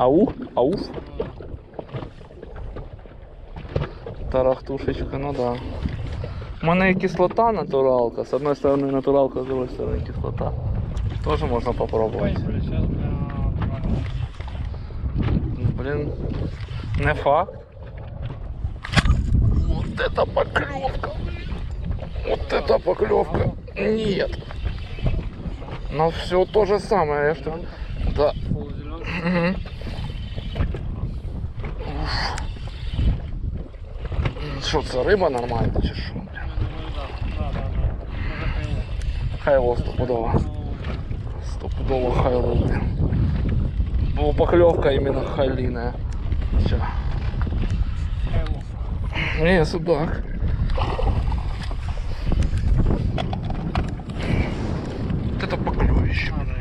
Ау, ауф. Тарахтушечка, ну да. У мене і кислота натуралка. З одної сторони натуралка, з другої сторони кислота. Тоже можна попробувати. Ну, блин, не факт. Вот это поклевка. Вот это поклевка. Нет. Но все то же самое. Я что... Да. Уф. Що це риба нормальна чи що? Хайло стопудово. Стопудово хайло, блин. Бо поклевка именно хайлиная. Все. Не, судак. Вот это поклевище. блин.